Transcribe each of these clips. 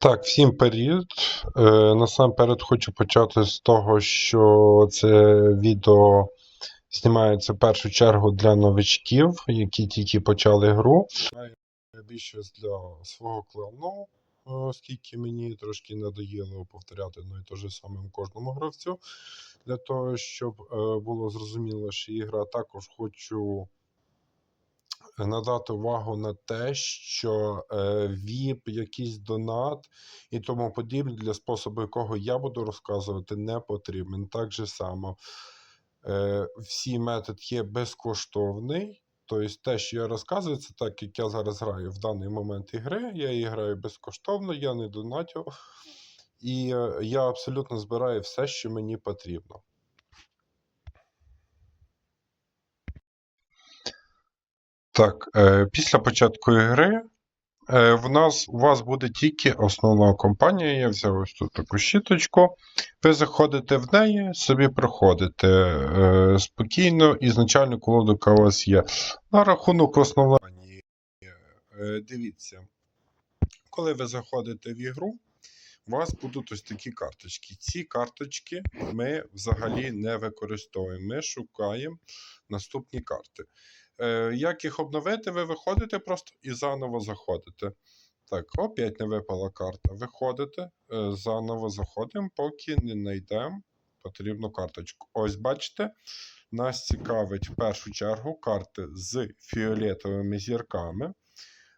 Так, всім. Е, насамперед хочу почати з того, що це відео знімається в першу чергу для новичків, які тільки почали гру. Знаю більше для свого клану, е, оскільки мені трошки надоїло повторяти одно і те ж самим кожному гравцю. Для того, щоб е, було зрозуміло, що ігра також хочу надати увагу на те, що е, VIP, якийсь донат і тому подібне для способу, якого я буду розказувати, не потрібен. Так же само е, всі метод є безкоштовний. Тобто те, що я розказую, це так, як я зараз граю в даний момент ігри. Я її граю безкоштовно, я не донатю. І е, я абсолютно збираю все, що мені потрібно. Так, е, після початку гри е, в нас, у вас буде тільки основна компанія. Я взяв ось тут таку щіточку. Ви заходите в неї, собі проходите е, спокійно, ізначально колоду, у вас є. На рахунок основної. Дивіться, коли ви заходите в ігру, у вас будуть ось такі карточки. Ці карточки ми взагалі не використовуємо. Ми шукаємо наступні карти. Е, як їх обновити, ви виходите просто і заново заходите. Так, опять не випала карта. Виходите, е, заново заходимо, поки не знайдемо потрібну карточку. Ось бачите, нас цікавить в першу чергу карти з фіолетовими зірками.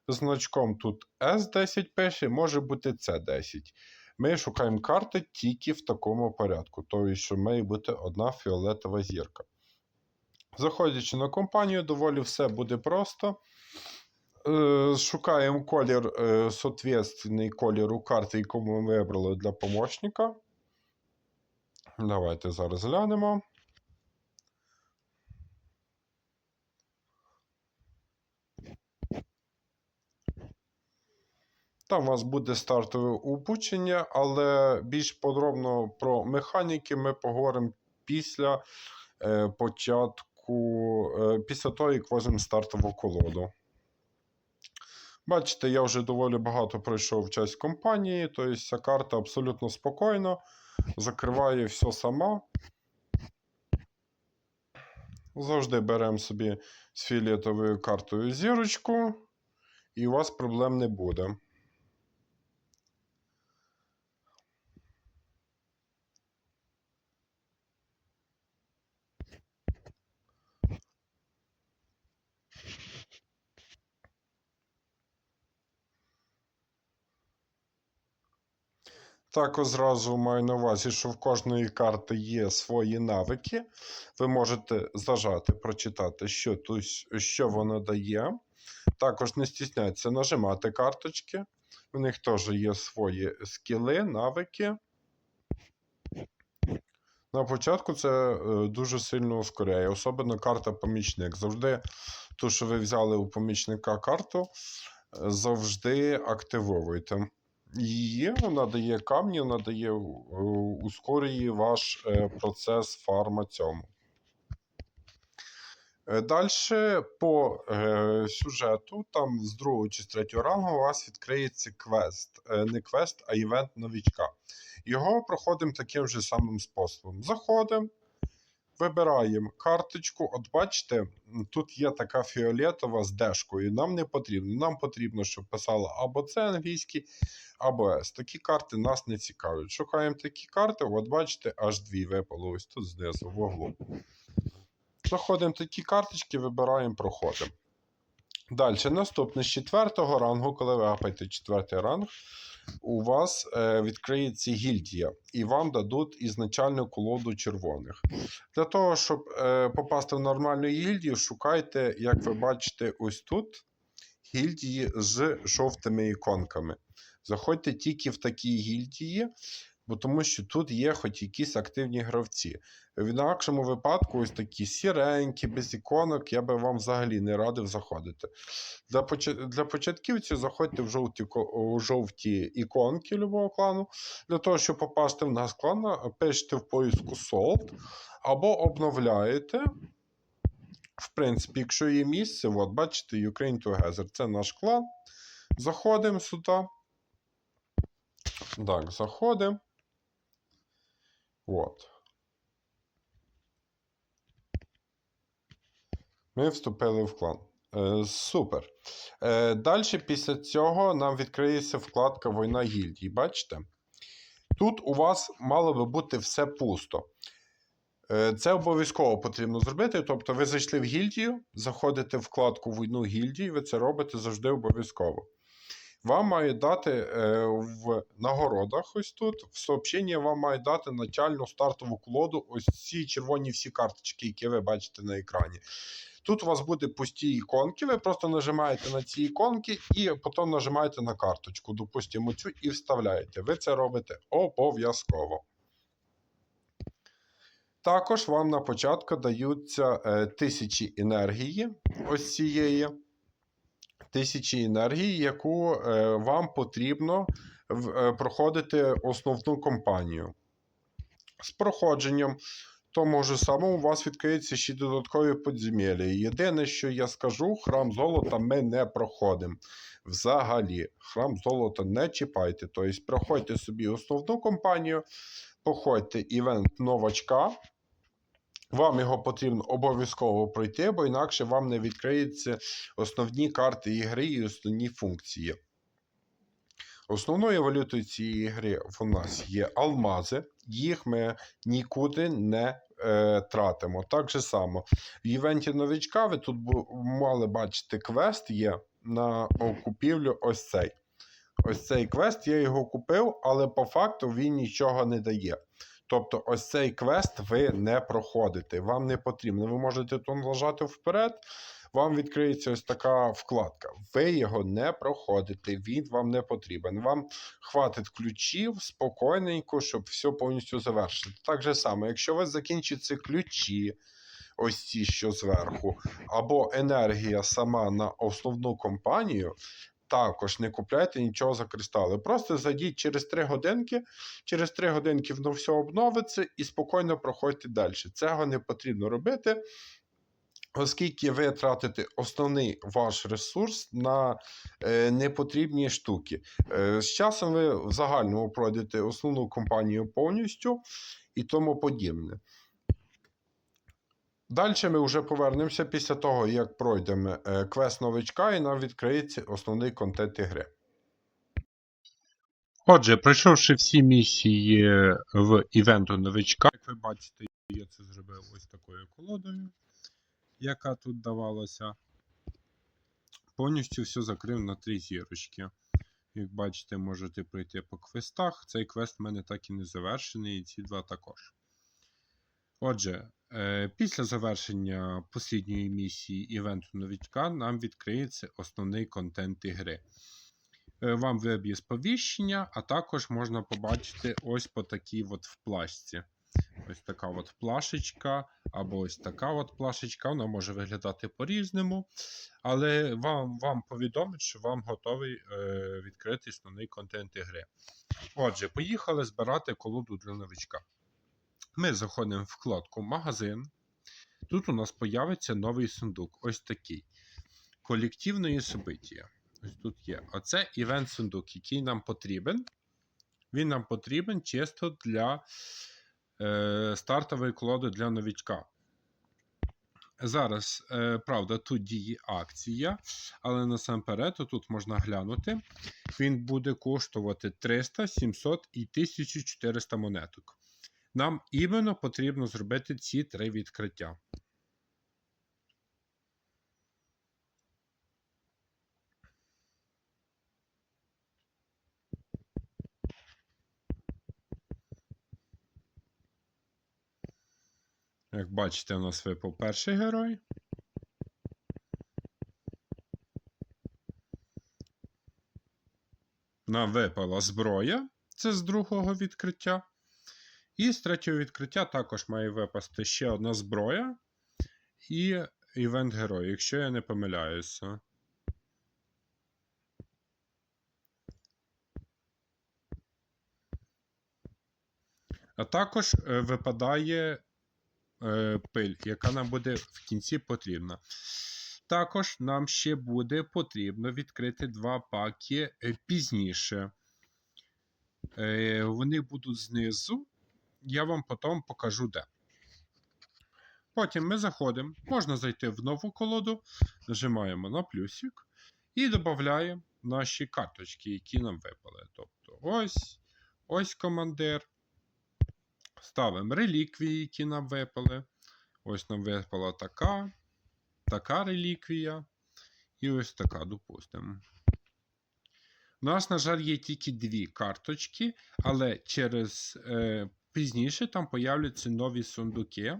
Значком тут S10 пише, може бути C10. Ми шукаємо карти тільки в такому порядку, тобто, що має бути одна фіолетова зірка. Заходячи на компанію, доволі все буде просто. Е, Шукаємо колір, е, соответственний кольору карти, яку ми вибрали для помощника. Давайте зараз глянемо. Там у вас буде стартове упучення, але більш подробно про механіки ми поговоримо після е, початку, е, після того, як возьмемо стартову колоду. Бачите, я вже доволі багато пройшов в часть компанії, тобто ця карта абсолютно спокійно, закриває все сама. Завжди беремо собі з фіолетовою картою зірочку, і у вас проблем не буде. Також зразу маю на увазі, що в кожної карти є свої навики. Ви можете зажати, прочитати, що, тут, що воно дає. Також не стісняйтеся нажимати карточки. У них теж є свої скіли, навики. На початку це е, дуже сильно ускоряє, особливо карта помічник. Завжди, ту, що ви взяли у помічника карту, е, завжди активовуйте. Її вона дає камні, вона дає, е, ускорює ваш е, процес фарма цьому. Далі по е, сюжету, там з другого чи з третього рангу, у вас відкриється квест. Е, не квест, а івент новічка. Його проходимо таким же самим способом. Заходимо, вибираємо карточку. От бачите, тут є така фіолетова з дешкою. Нам не потрібно. Нам потрібно, щоб писало або це англійський, або С. Такі карти нас не цікавлять. Шукаємо такі карти, от бачите, аж дві випало ось тут знизу в углу. Заходимо такі карточки, вибираємо, проходимо. Далі, наступне з четвертого рангу, коли ви апаєте четвертий ранг, у вас е, відкриється гільдія, і вам дадуть ізначальну колоду червоних. Для того, щоб е, попасти в нормальну гільдію, шукайте, як ви бачите, ось тут гільдії з жовтими іконками. Заходьте тільки в такі гільдії, бо тому що тут є хоч якісь активні гравці. В інакшому випадку, ось такі сіренькі, без іконок, я би вам взагалі не радив заходити. Для для початківців заходьте в жовті, у жовті іконки любого клану. Для того, щоб попасти в наш клан, пишете в поиску Salt або обновляєте. В принципі, якщо є місце, от бачите, Ukraine Together, це наш клан. Заходимо сюди. Так, заходимо. От. Ми вступили в клан. Е, супер. Е, Далі після цього нам відкриється вкладка Війна гільдій. Бачите? Тут у вас мало би бути все пусто. Е, Це обов'язково потрібно зробити. Тобто, ви зайшли в гільдію, заходите в вкладку Війну гільдії, ви це робите завжди обов'язково. Вам мають дати е, в нагородах, ось тут, в сообщенні вам мають дати начальну стартову колоду, ось ці червоні всі карточки, які ви бачите на екрані. Тут у вас буде пусті іконки, ви просто нажимаєте на ці іконки і потім нажимаєте на карточку, допустимо, цю і вставляєте. Ви це робите обов'язково. Також вам на початку даються е, тисячі енергії, ось цієї тисячі енергії, яку е, вам потрібно е, проходити основну кампанію. З проходженням тому ж самому у вас відкриються ще додаткові подземелля. Єдине, що я скажу, храм золота ми не проходимо. Взагалі, храм золота не чіпайте. Тобто, проходьте собі основну кампанію, походьте івент новачка. Вам його потрібно обов'язково пройти, бо інакше вам не відкриються основні карти ігри і основні функції. Основною валютою цієї гри в нас є алмази, їх ми нікуди не е, тратимо. Так же само, в івенті новичка ви тут мали бачити квест є на купівлю ось цей. Ось цей квест я його купив, але по факту він нічого не дає. Тобто, ось цей квест ви не проходите. Вам не потрібно. Ви можете тут нажати вперед, вам відкриється ось така вкладка. Ви його не проходите, він вам не потрібен. Вам хватить ключів спокійненько, щоб все повністю завершити. Так же само, якщо у вас закінчаться ключі, ось ці, що зверху, або енергія сама на основну компанію. Також не купляйте нічого за кристали. Просто зайдіть через 3 годинки, через 3 годинки воно все обновиться і спокійно проходьте далі. Цього не потрібно робити, оскільки ви тратите основний ваш ресурс на е, непотрібні штуки. Е, з часом ви в загальному пройдете основну компанію повністю і тому подібне. Далі ми вже повернемося після того, як пройдемо е, квест новичка, і нам відкриється основний контент ігри. Отже, пройшовши всі місії в івенту новичка, як ви бачите, я це зробив ось такою колодою, яка тут давалася. Повністю все закрив на три зірочки. Як бачите, можете пройти по квестах. Цей квест в мене так і не завершений, і ці два також. Отже, е, після завершення послідньої місії івенту новичка нам відкриється основний контент ігри. Е, Вам виб'є сповіщення, а також можна побачити ось по такій от в плашці. Ось така от плашечка, або ось така от плашечка. Вона може виглядати по-різному. Але вам, вам повідомить, що вам готовий е, відкрити основний контент ігри. Отже, поїхали збирати колоду для новичка. Ми заходимо в вкладку Магазин. Тут у нас появиться новий сундук. Ось такий. Колективної собиття. Ось тут є. Оце івент сундук, який нам потрібен. Він нам потрібен чисто для е, стартової колоди для новичка. Зараз, е, правда, тут діє акція, але насамперед тут можна глянути. Він буде коштувати 300, 700 і 1400 монеток. Нам іменно потрібно зробити ці три відкриття. Як бачите, у нас випав перший герой. Нам випала зброя, це з другого відкриття. І з третього відкриття також має випасти ще одна зброя і івент герой, якщо я не помиляюся. А також е, випадає е, пиль, яка нам буде в кінці потрібна. Також нам ще буде потрібно відкрити два паки е, пізніше. Вони будуть знизу. Я вам потім покажу де. Потім ми заходимо. Можна зайти в нову колоду, нажимаємо на плюсик і додаємо наші карточки, які нам випали. Тобто ось, ось командир. Ставимо реліквії, які нам випали. Ось нам випала така, така реліквія. І ось така, допустимо. У нас, на жаль, є тільки дві карточки, але через е, пізніше там появляться нові сундуки,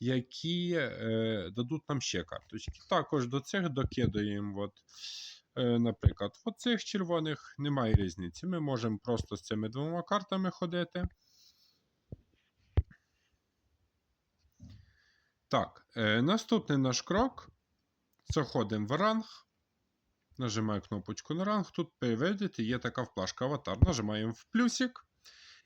які е, дадуть нам ще карточки. Також до цих докидаємо, от, е, наприклад, в цих червоних немає різниці. Ми можемо просто з цими двома картами ходити. Так, е, наступний наш крок. Заходимо в ранг. Нажимаю кнопочку на ранг. Тут, ви є така вкладка аватар. Нажимаємо в плюсик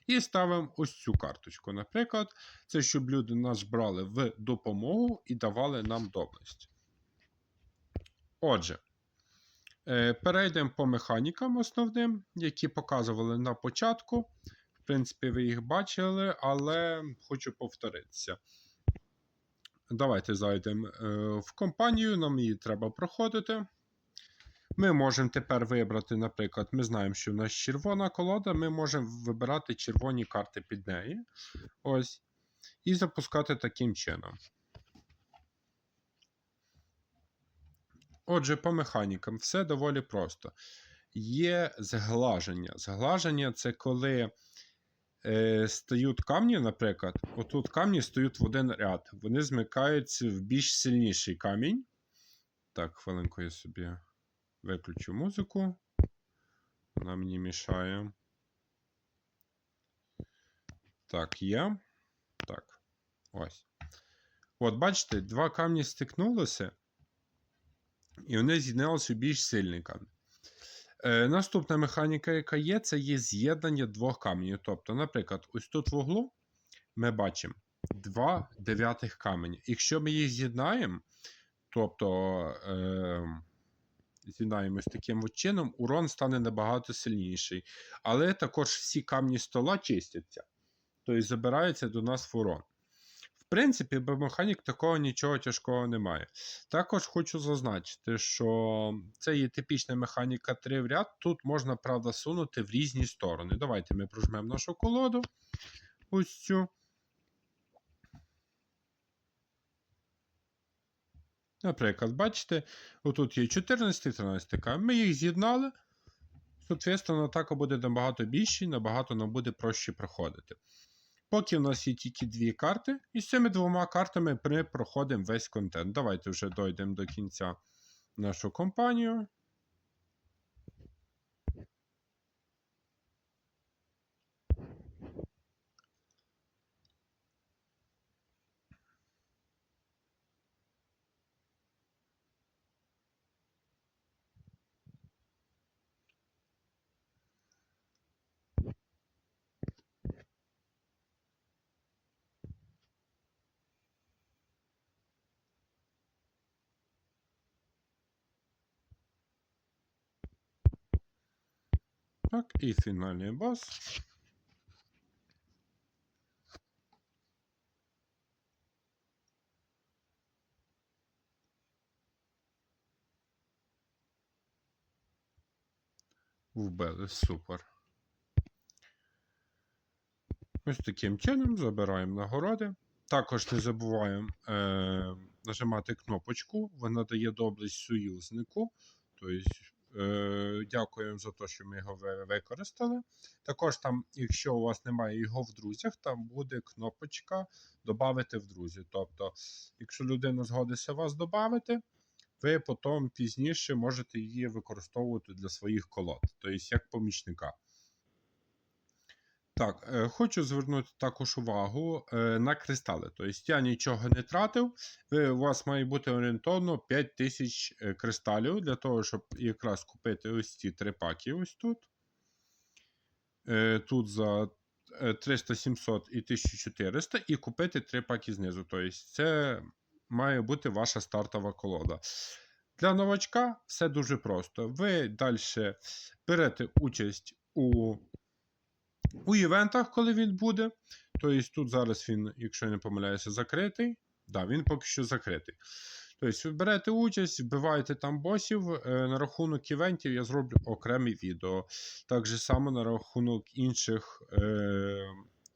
і ставимо ось цю карточку. Наприклад, це щоб люди нас брали в допомогу і давали нам доблесть. Отже, е, перейдемо по механікам основним, які показували на початку. В принципі, ви їх бачили, але хочу повторитися. Давайте зайдемо е, в компанію, нам її треба проходити. Ми можемо тепер вибрати, наприклад, ми знаємо, що в нас червона колода, ми можемо вибирати червоні карти під неї. Ось. І запускати таким чином. Отже, по механікам все доволі просто. Є зглаження. Зглаження це коли е, стають камні, наприклад, отут камні стають в один ряд. Вони змикаються в більш сильніший камінь. Так, хвилинку я собі виключу музику. Вона мені мішає. Так, є. Так. Ось. От, бачите, два камні стикнулися, і вони з'єдналися в більш сильний камінь. Е, наступна механіка, яка є, це є з'єднання двох каменів. Тобто, наприклад, ось тут в углу ми бачимо два дев'ятих камені. Якщо ми їх з'єднаємо, тобто е, з'єднаємо таким от чином, урон стане набагато сильніший. Але також всі камні стола чистяться, тобто забирається до нас в урон. В принципі, без такого нічого тяжкого немає. Також хочу зазначити, що це є типічна механіка 3 в ряд. Тут можна, правда, сунути в різні сторони. Давайте ми прожмемо нашу колоду. Ось цю. Наприклад, бачите, отут є 14 і 13К. Ми їх з'єднали. Соответственно, атака буде набагато більші, набагато нам буде проще проходити. Поки в нас є тільки дві карти, і з цими двома картами ми проходимо весь контент. Давайте вже дійдемо до кінця нашу компанію. Так, і фінальний бос. Вбили, супер. Ось таким чином забираємо нагороди. Також не забуваємо е, нажимати кнопочку, вона дає доблесть союзнику. Тобто, дякуємо за те, що ми його використали. Також там, якщо у вас немає його в друзях, там буде кнопочка Добавити в друзі. Тобто, якщо людина згодиться вас додати, ви потім пізніше можете її використовувати для своїх колод, тобто як помічника. Так, е, хочу звернути також увагу е, на кристали. Тобто я нічого не тратив. У вас має бути орієнтовно 5000 е, кристалів для того, щоб якраз купити ось ці три паки ось тут. Тут за е, 300, 700 і 1400, і купити три паки знизу. Тобто це має бути ваша стартова колода. Для новачка все дуже просто. Ви далі берете участь у У івентах, коли він буде, тобто тут зараз він, якщо я не помиляюся, закритий. Да, він поки що закритий. Тобто, ви берете участь, вбиваєте там босів. Е, на рахунок івентів я зроблю окреме відео. Так же само на рахунок інших е,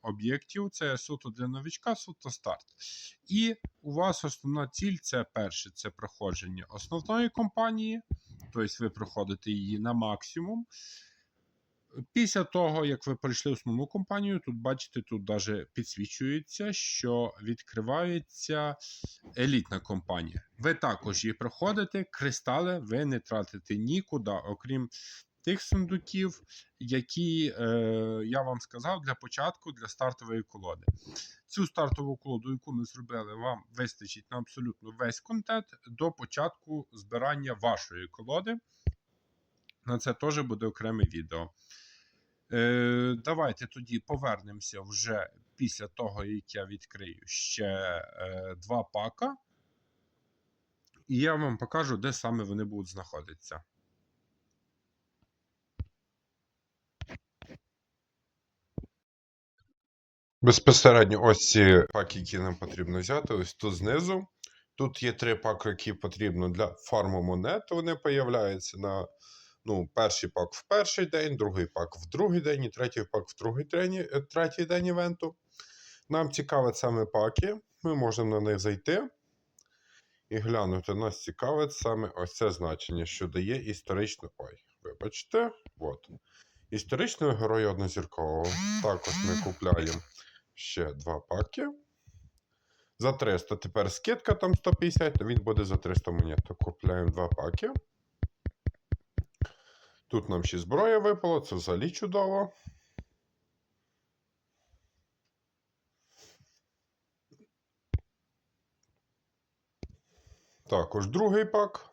об'єктів. Це суто для новичка, суто старт. І у вас основна ціль це перше це проходження основної компанії, тобто ви проходите її на максимум. Після того, як ви пройшли основну компанію, тут бачите, тут навіть підсвічується, що відкривається елітна компанія. Ви також її проходите, кристали ви не тратите нікуди, окрім тих сундуків, які е, я вам сказав для початку для стартової колоди. Цю стартову колоду, яку ми зробили, вам вистачить на абсолютно весь контент до початку збирання вашої колоди. На це теж буде окреме відео. Е, давайте тоді повернемося вже після того, як я відкрию ще е, два пака. І я вам покажу, де саме вони будуть знаходитися. Безпосередньо ось ці паки, які нам потрібно взяти, ось тут знизу. Тут є три паки, які потрібно для фарму монет. Вони появляються на ну, перший пак в перший день, другий пак в другий день, і третій пак в другий день, е, третій день івенту. Нам цікавить саме паки. Ми можемо на них зайти і глянути. Нас цікавить саме ось це значення, що дає історично. Ой, вибачте, от. Історичного героя однозіркового. Також ми купляємо ще два паки. За 300 тепер скидка там 150, то він буде за 300 монет. Купляємо два паки. Тут нам ще зброя випала, це взагалі чудово. Також другий пак.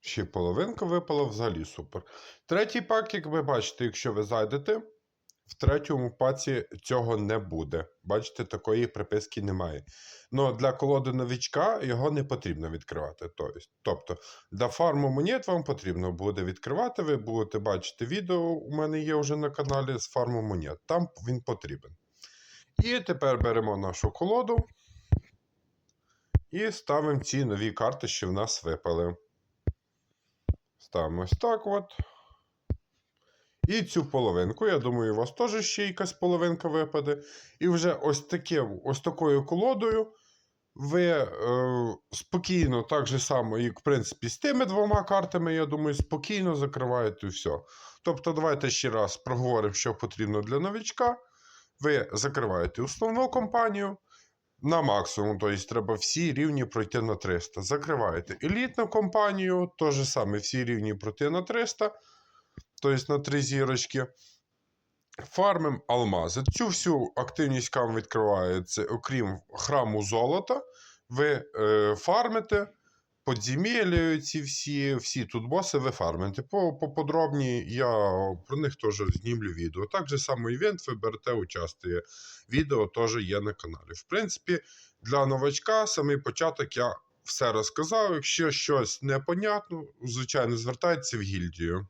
Ще половинка випала взагалі супер. Третій пак, як ви бачите, якщо ви зайдете, в третьому паці цього не буде. Бачите, такої приписки немає. Ну, для колоди новичка його не потрібно відкривати. Тобто, Тобто, для фарму монет вам потрібно буде відкривати. Ви будете бачити відео, у мене є вже на каналі з фарму монет. Там він потрібен. І тепер беремо нашу колоду і ставимо ці нові карти, що в нас випали. Ставимо ось так от. І цю половинку, я думаю, у вас теж ще якась половинка випаде. І вже ось таким, ось такою колодою ви е, спокійно, так же само, як в принципі, з тими двома картами, я думаю, спокійно закриваєте все. Тобто, давайте ще раз проговоримо, що потрібно для новичка. Ви закриваєте основну компанію на максимум, тобто треба всі рівні пройти на 300. Закриваєте елітну компанію, теж саме всі рівні пройти на 300 тобто на три зірочки. Фармим алмази. Цю всю активність вам відкривається, окрім храму золота. Ви е, фармите ці всі, всі тут боси ви фармите. По, поподробні я про них теж знімлю відео. Так же само івент ви берете участвує. Відео теж є на каналі. В принципі, для новачка самий початок я все розказав. Якщо щось непонятно, звичайно, звертайтеся в гільдію.